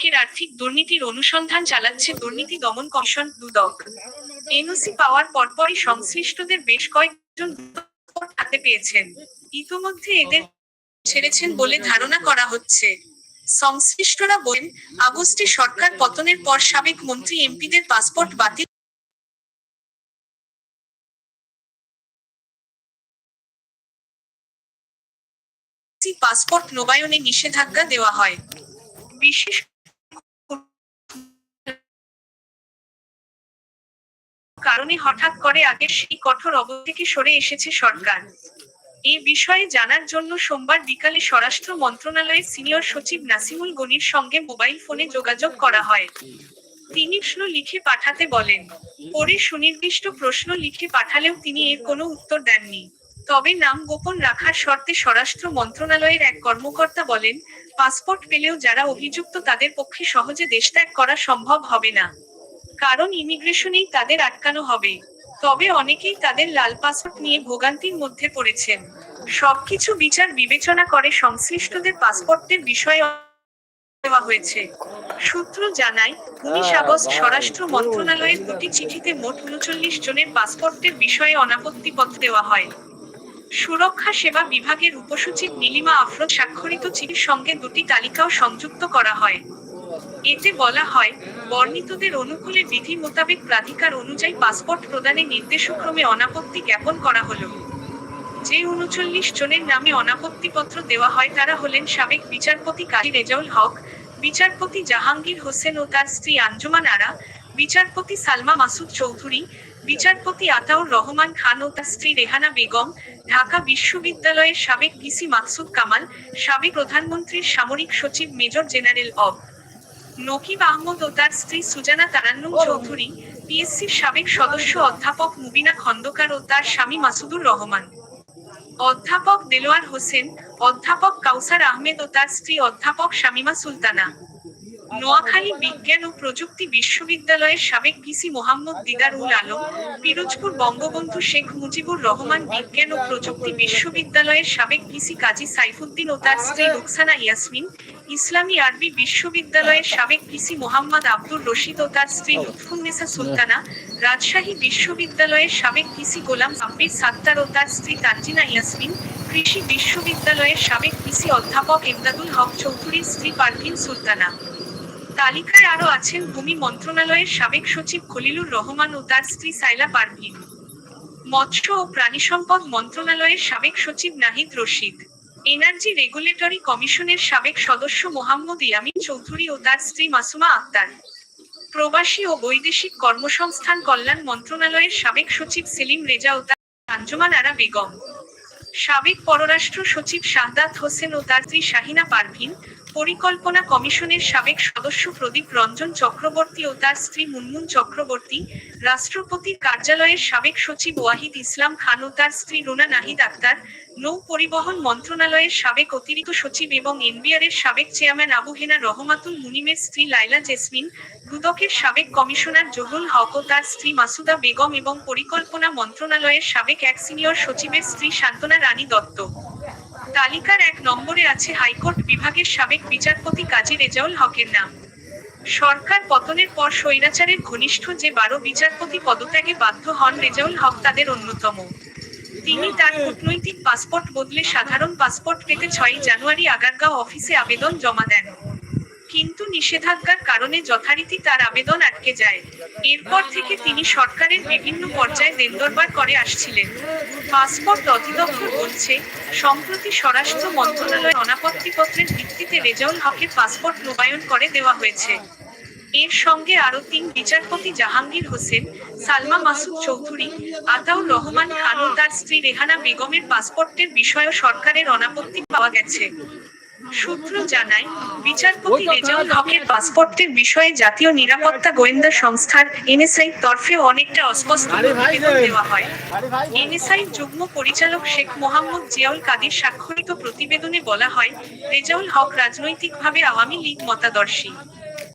ব্যাংকের আর্থিক দুর্নীতির অনুসন্ধান চালাচ্ছে দুর্নীতি দমন কমিশন দুদক। এনওসি পাওয়ার পরপরই সংশ্লিষ্টদের বেশ কয়েকজন হাতে পেয়েছেন। ইতোমধ্যে এদের ছেড়েছেন বলে ধারণা করা হচ্ছে। সংশ্লিষ্টরা বলেন, আগস্টে সরকার পতনের পর সাবেক মন্ত্রী এমপিদের পাসপোর্ট বাতিল পাসপোর্ট নবায়নে নিষেধাজ্ঞা দেওয়া হয়। বিশেষ কারণে হঠাৎ করে আগের সেই কঠোর অবস্থা থেকে সরে এসেছে সরকার। এ বিষয়ে জানার জন্য সোমবার বিকালে স্বরাষ্ট্র মন্ত্রণালয়ের সিনিয়র সচিব নাসিমুল গনির সঙ্গে মোবাইল ফোনে যোগাযোগ করা হয়। তিনি প্রশ্ন লিখে পাঠাতে বলেন, পরে সুনির্দিষ্ট প্রশ্ন লিখে পাঠালেও তিনি এর কোনো উত্তর দেননি। তবে নাম গোপন রাখার শর্তে স্বরাষ্ট্র মন্ত্রণালয়ের এক কর্মকর্তা বলেন, পাসপোর্ট পেলেও যারা অভিযুক্ত তাদের পক্ষে সহজে দেশত্যাগ করা সম্ভব হবে না। কারণ ইমিগ্রেশনেই তাদের আটকানো হবে। তবে অনেকেই তাদের লাল পাসপোর্ট নিয়ে ভোগান্তির মধ্যে পড়েছেন। সবকিছু বিচার বিবেচনা করে সংশ্লিষ্টদের পাসপোর্টের বিষয়ে দেওয়া হয়েছে। সূত্র জানায় উনিশ আগস্ট স্বরাষ্ট্র মন্ত্রণালয়ের দুটি চিঠিতে মোট উনচল্লিশ জনের পাসপোর্টের বিষয়ে অনাপত্তিপত্র দেওয়া হয়। সুরক্ষা সেবা বিভাগের উপসচিব নীলিমা আফরোজ স্বাক্ষরিত চিঠির সঙ্গে দুটি তালিকাও সংযুক্ত করা হয়। এতে বলা হয়, বর্ণিতদের অনুকূলে বিধি মোতাবেক প্রাধিকার অনুযায়ী পাসপোর্ট প্রদানে নির্দেশক্রমে অনাপত্তি জ্ঞাপন করা হলো। যে উনচল্লিশ জনের নামে অনাপত্তিপত্র দেওয়া হয়, তারা হলেন সাবেক বিচারপতি কাজী রেজাউল হক, বিচারপতি জাহাঙ্গীর হোসেন ও তার স্ত্রী আঞ্জুমান আরা, বিচারপতি সালমা মাসুদ চৌধুরী, বিচারপতি আতাউর রহমান খান ও তার স্ত্রী রেহানা বেগম, ঢাকা বিশ্ববিদ্যালয়ের সাবেক ভিসি মাকসুদ কামাল, সাবেক প্রধানমন্ত্রীর সামরিক সচিব মেজর জেনারেল অব নকিব আহমদ ও তার স্ত্রী সুজানা তারান্নুম চৌধুরী পিএসসির সাবেক সদস্য অধ্যাপক মুবিনা খন্দকার ও তার স্বামী মাসুদুর রহমান। অধ্যাপক দেলোয়ার হোসেন অধ্যাপক কাউসার আহমেদ ও তার স্ত্রী অধ্যাপক শামিমা সুলতানা। নোয়াখালী বিজ্ঞান ও প্রযুক্তি বিশ্ববিদ্যালয়ের সাবেক ভিসি মোহাম্মদ দিদার উল আলম পিরোজপুর বঙ্গবন্ধু শেখ মুজিবুর রহমান বিজ্ঞান ও প্রযুক্তি বিশ্ববিদ্যালয়ের সাবেক ভিসি কাজী সাইফুদ্দিন ও তার স্ত্রী রুকসানা ইয়াসমিন ইসলামী আরবি বিশ্ববিদ্যালয়ের সাবেক ভিসি মোহাম্মদ আব্দুর রশিদ ও তার স্ত্রী লুৎফুন্নেসা সুলতানা, রাজশাহী বিশ্ববিদ্যালয়ের সাবেক ভিসি গোলাম সাব্বির সাত্তার ও তার স্ত্রী তানজিনা ইয়াসমিন, কৃষি বিশ্ববিদ্যালয়ের সাবেক ভিসি অধ্যাপক ইমদাদুল হক চৌধুরীর স্ত্রী পারভিন সুলতানা। তালিকায় আরও আছেন ভূমি মন্ত্রণালয়ের সাবেক সচিব খলিলুর রহমান ও তার স্ত্রী সাইলা পারভিন। মৎস্য ও প্রাণিসম্পদ মন্ত্রণালয়ের সাবেক সচিব নাহিদ রশিদ। এনার্জি রেগুলেটরি কমিশনের সাবেক সদস্য মোহাম্মদ ইয়ামিন চৌধুরী ও তার স্ত্রী মাসুমা আক্তার। প্রবাসী ও বৈদেশিক কর্মসংস্থান কল্যাণ মন্ত্রণালয়ের সাবেক সচিব সেলিম রেজা ও তার আঞ্জুমান আরা বেগম। সাবেক পররাষ্ট্র সচিব শাহদাত হোসেন ও তার স্ত্রী শাহিনা পারভিন পরিকল্পনা কমিশনের সাবেক সদস্য প্রদীপ রঞ্জন চক্রবর্তী ও তার স্ত্রী মুনমুন চক্রবর্তী, রাষ্ট্রপতির কার্যালয়ের সাবেক সচিব ওয়াহিদ ইসলাম খান ও তার স্ত্রী রুনা নাহিদ আক্তার, নৌ পরিবহন মন্ত্রণালয়ের সাবেক অতিরিক্ত সচিব এবং এনবিআরের সাবেক চেয়ারম্যান আবু হেনা রহমাতুল মুনিমের স্ত্রী লাইলা জেসমিন, দুদকের সাবেক কমিশনার জহুল হক ও তার স্ত্রী মাসুদা বেগম এবং পরিকল্পনা মন্ত্রণালয়ের সাবেক এক সিনিয়র সচিবের স্ত্রী শান্তনা রানী দত্ত। তালিকার এক নম্বরে আছে হাইকোর্ট বিভাগের সাবেক বিচারপতি কাজী রেজাউল হকের নাম। সরকার পতনের পর স্বৈরাচারের ঘনিষ্ঠ যে বারো বিচারপতি পদত্যাগে বাধ্য হন রেজাউল হক তাদের অন্যতম। তিনি তার কূটনৈতিক পাসপোর্ট বদলে সাধারণ পাসপোর্ট পেতে ছয় জানুয়ারি আগারগাঁও অফিসে আবেদন জমা দেন। কিন্তু নিষেধাজ্ঞার কারণে যথারীতি তার আবেদন আটকে যায়। এরপর থেকে তিনি সরকারের বিভিন্ন পর্যায়ে দেনদরবার করে আসছিলেন। পাসপোর্ট অধিদপ্তর বলছে, সম্প্রতি স্বরাষ্ট্র মন্ত্রণালয় অনাপত্তিপত্রের ভিত্তিতে রেজাউল হকের পাসপোর্ট নবায়ন করে দেওয়া হয়েছে। এর সঙ্গে আরও তিন বিচারপতি জাহাঙ্গীর হোসেন, সালমা মাসুদ চৌধুরী, আতাউর রহমান খান ও তার স্ত্রী রেহানা বেগমের পাসপোর্টের বিষয়েও সরকারের অনাপত্তি পাওয়া গেছে। সূত্র জানায় বিচারপতি রেজাউল হকের পাসপোর্টের বিষয়ে জাতীয় নিরাপত্তা গোয়েন্দা সংস্থার এনএসআই তরফে অনেকটা অস্পষ্ট প্রতিবেদন দেওয়া হয়। এনএসআই যুগ্ম পরিচালক শেখ মোহাম্মদ জিয়াউল কাদের স্বাক্ষরিত প্রতিবেদনে বলা হয় রেজাউল হক রাজনৈতিকভাবে আওয়ামী লীগ মতাদর্শী।